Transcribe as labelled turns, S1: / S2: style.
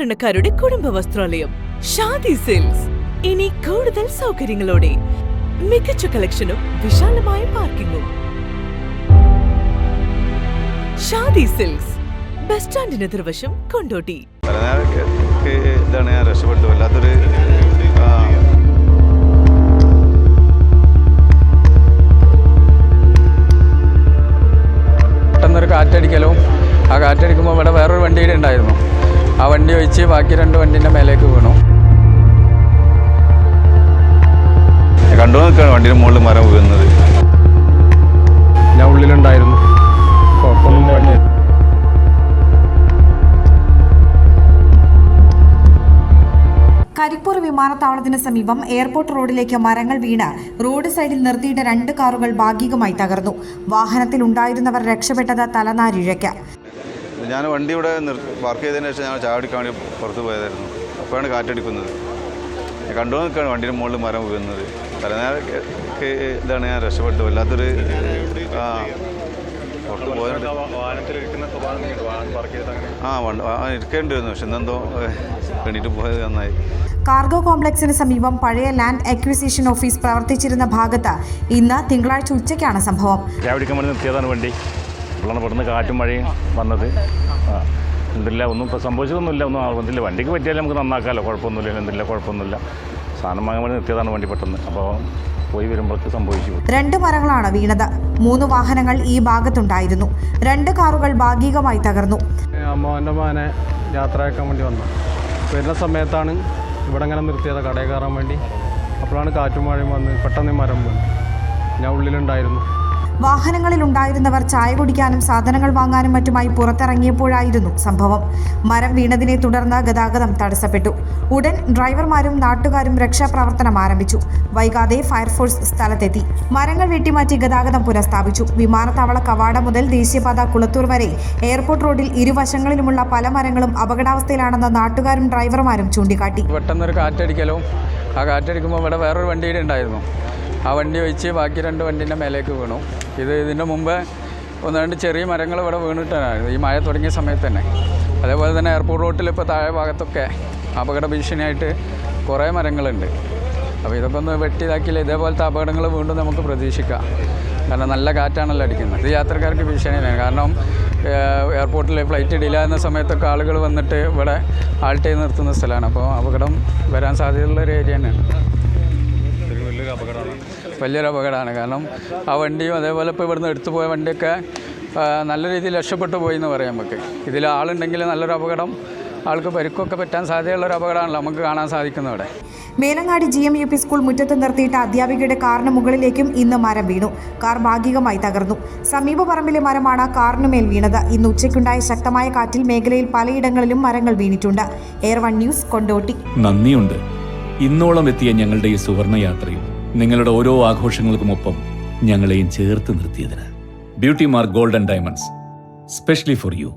S1: സാധാരണക്കാരുടെ കുടുംബ വസ്ത്രാലയം ഷാദി സിൽക്സ്. ഇനി കൂടുതൽ സൗകര്യങ്ങളോടെ മികച്ച കളക്ഷനും വിശാലമായ പാർക്കിങ്ങും. ഷാദി സിൽക്സ് ബസ് സ്റ്റാൻഡിന് എതിർവശം കൊണ്ടോട്ടി.
S2: ഇതാണ് ഞാൻ രക്ഷപ്പെട്ടു വല്ലാത്തൊരു ആ,
S3: പെട്ടെന്നൊരു കാറ്റടിക്കലും ആ കാറ്റടിക്കുമ്പോൾ ഇവിടെ വേറൊരു വണ്ടിയുടെ ഉണ്ടായിരുന്നു. ആ വണ്ടി ഒഴിച്ച് ബാക്കി രണ്ട് വണ്ടീന്റെ മേലേക്ക് വീണു.
S2: കണ്ടു നിൽക്കുകയാണ് വണ്ടിയുടെ മുകളിൽ മരം വീഴുന്നത്.
S4: ഞാൻ ഉള്ളിലുണ്ടായിരുന്നു. കുഴപ്പമൊന്നും വണ്ടി.
S5: കരിപ്പൂർ വിമാനത്താവളത്തിന് സമീപം എയർപോർട്ട് റോഡിലേക്ക് മരങ്ങൾ വീണ് റോഡ് സൈഡിൽ നിർത്തിയിട്ട രണ്ട് കാറുകൾ ഭാഗികമായി തകർന്നു. വാഹനത്തിൽ ഉണ്ടായിരുന്നവർ രക്ഷപ്പെട്ടത് തലനാരിഴയ്ക്ക്.
S2: ഞാൻ വണ്ടി ഇവിടെ വർക്ക് പാർക്ക് ചെയ്തതിന് ശേഷം ഞാൻ ചാടിക്കാൻ വേണ്ടി പുറത്ത് പോയതായിരുന്നു. അപ്പോഴാണ് കാറ്റടിക്കുന്നത്. ഞാൻ കണ്ടു നിൽക്കുകയാണ് വണ്ടിയുടെ മുകളിൽ മരം വീഴുന്നത്. തലനേരക്ക് ഇതാണ് ഞാൻ രക്ഷപ്പെട്ടു വല്ലാത്തൊരു ആ, പുറത്ത് പോയത് ആ ഇരിക്കേണ്ടിയിരുന്നു പക്ഷെ ഇന്നെന്തോ എണീറ്റ് പോയത് നന്നായി.
S5: കാർഗോ കോംപ്ലക്സിന് സമീപം പഴയ ലാൻഡ് അക്വിസിഷൻ ഓഫീസ് പ്രവർത്തിച്ചിരുന്ന ഭാഗത്ത് ഇന്ന് തിങ്കളാഴ്ച ഉച്ചയ്ക്കാണ് സംഭവം.
S6: ചാവടിക്കാൻ വേണ്ടി നിർത്തിയതാണ് വണ്ടി. അപ്പോഴാണ് പെട്ടെന്ന് കാറ്റും മഴയും വന്നത്. ആ എന്തില്ല ഒന്നും ഇപ്പോൾ സംഭവിച്ചതൊന്നുമില്ല ഒന്നും ആവുന്നില്ല. വണ്ടിക്ക് പറ്റിയാലും നമുക്ക് നന്നാക്കാമല്ലോ കുഴപ്പമൊന്നുമില്ല എന്തില്ല കുഴപ്പമൊന്നുമില്ല. സാധനം വാങ്ങാൻ വേണ്ടി നിർത്തിയതാണ് വണ്ടി പെട്ടെന്ന്. അപ്പോൾ പോയി വരുമ്പോഴേക്ക് സംഭവിച്ചു
S5: രണ്ട് മരങ്ങളാണ് വീണത്. മൂന്ന് വാഹനങ്ങൾ ഈ ഭാഗത്തുണ്ടായിരുന്നു. രണ്ട് കാറുകൾ ഭാഗികമായി തകർന്നു.
S4: അമ്മാവന്റെ മാനെ യാത്രയാക്കാൻ വേണ്ടി വന്നു. വരുന്ന സമയത്താണ് ഇവിടെ ഇങ്ങനെ നിർത്തിയത് കടയിൽ കയറാൻ വേണ്ടി. അപ്പോഴാണ് കാറ്റും മഴയും വന്ന് പെട്ടെന്ന് മരം വീണു. ഞാൻ ഉള്ളിലുണ്ടായിരുന്നു.
S5: വാഹനങ്ങളിൽ ഉണ്ടായിരുന്നവർ ചായ കുടിക്കാനും സാധനങ്ങൾ വാങ്ങാനും മറ്റുമായി പുറത്തിറങ്ങിയപ്പോഴായിരുന്നു സംഭവം. മരം വീണതിനെ തുടർന്ന് ഗതാഗതം തടസ്സപ്പെട്ടു. ഉടൻ ഡ്രൈവർമാരും നാട്ടുകാരും രക്ഷാപ്രവർത്തനം ആരംഭിച്ചു. വൈകാതെ ഫയർഫോഴ്സ് സ്ഥലത്തെത്തി. മരങ്ങൾ വെട്ടിമാറ്റി ഗതാഗതം പുനഃസ്ഥാപിച്ചു. വിമാനത്താവള കവാടം മുതൽ ദേശീയപാത കുളത്തൂർ വരെ എയർപോർട്ട് റോഡിൽ ഇരുവശങ്ങളിലുമുള്ള പല മരങ്ങളും അപകടാവസ്ഥയിലാണെന്ന് നാട്ടുകാരും ഡ്രൈവർമാരും ചൂണ്ടിക്കാട്ടി.
S3: പെട്ടെന്നൊരു കാറ്റടിക്കലോ ആ കാറ്റടിക്കുമ്പോൾ ഇവിടെ വേറൊരു വണ്ടിയുടെ ഉണ്ടായിരുന്നു ആ വണ്ടി ഒഴിച്ച് ബാക്കി രണ്ട് വണ്ടീന്റെ മേലേക്ക് വീണു. ഇത് ഇതിന്റെ മുമ്പ് ഒന്ന് രണ്ട് ചെറിയ മരങ്ങൾ ഇവിടെ വീണിട്ടായിരുന്നു ഈ മഴ തുടങ്ങിയ സമയത്ത് തന്നെ. അതേപോലെ തന്നെ എയർപോർട്ട് റോട്ടിൽ ഇപ്പോൾ താഴെ ഭാഗത്തൊക്കെ അപകട ഭീഷണിയായിട്ട് കുറേ മരങ്ങളുണ്ട്. അപ്പോൾ ഇതൊക്കെ ഒന്ന് വെട്ടി ഇതേപോലത്തെ അപകടങ്ങൾ വീണ്ടും നമുക്ക് പ്രതീക്ഷിക്കാം. കാരണം നല്ല കാറ്റാണല്ലോ അടിക്കുന്നത്. ഇത് യാത്രക്കാർക്ക് ഭീഷണിയാണ്. കാരണം എയർപോർട്ടിൽ ഫ്ലൈറ്റ് ഡിലേ ആകുന്ന സമയത്തൊക്കെ ആളുകൾ വന്നിട്ട് ഇവിടെ ആൾട്ട് ചെയ്ത് നിർത്തുന്ന സ്ഥലമാണ്. അപ്പോൾ അപകടം വരാൻ സാധ്യതയുള്ള ഒരു ഏരിയ തന്നെയാണ്. വലിയൊരു അപകടമാണ്. വലിയൊരു അപകടമാണ്. കാരണം ആ വണ്ടിയും അതേപോലെ ഇപ്പോൾ ഇവിടുന്ന് എടുത്തു പോയ വണ്ടിയൊക്കെ നല്ല രീതിയിൽ രക്ഷപ്പെട്ടു പോയി എന്ന് പറയാം നമുക്ക്. ഇതിൽ ആളുണ്ടെങ്കിൽ നല്ലൊരു അപകടം ആൾക്ക് പരിക്കൊക്കെ പറ്റാൻ സാധ്യതയുള്ള ഒരു അപകടമാണല്ലോ നമുക്ക് കാണാൻ സാധിക്കുന്നത് ഇവിടെ
S5: Melangadi G M U P school മുറ്റത്ത് നിർത്തിയിട്ട അധ്യാപികയുടെ കാറിന് മുകളിലേക്കും ഇന്ന് മരം വീണു. കാർ ഭാഗികമായി തകർന്നു. സമീപ പറമ്പിലെ മരമാണ് കാറിനുമേൽ വീണത്. ഇന്ന് ഉച്ചയ്ക്കുണ്ടായ ശക്തമായ കാറ്റിൽ മേഖലയിൽ പലയിടങ്ങളിലും മരങ്ങൾ വീണിട്ടുണ്ട്. Air one news Kondotty.
S7: നന്ദിയുണ്ട്. ഇന്നോളം എത്തിയ ഞങ്ങളുടെ ഈ സുവർണ യാത്രയിൽ നിങ്ങളുടെ ഓരോ ആഘോഷങ്ങൾക്കുമൊപ്പം ഞങ്ങളെയും ചേർത്ത് നിർത്തിയതിന്. Beauty mark golden diamonds specially for you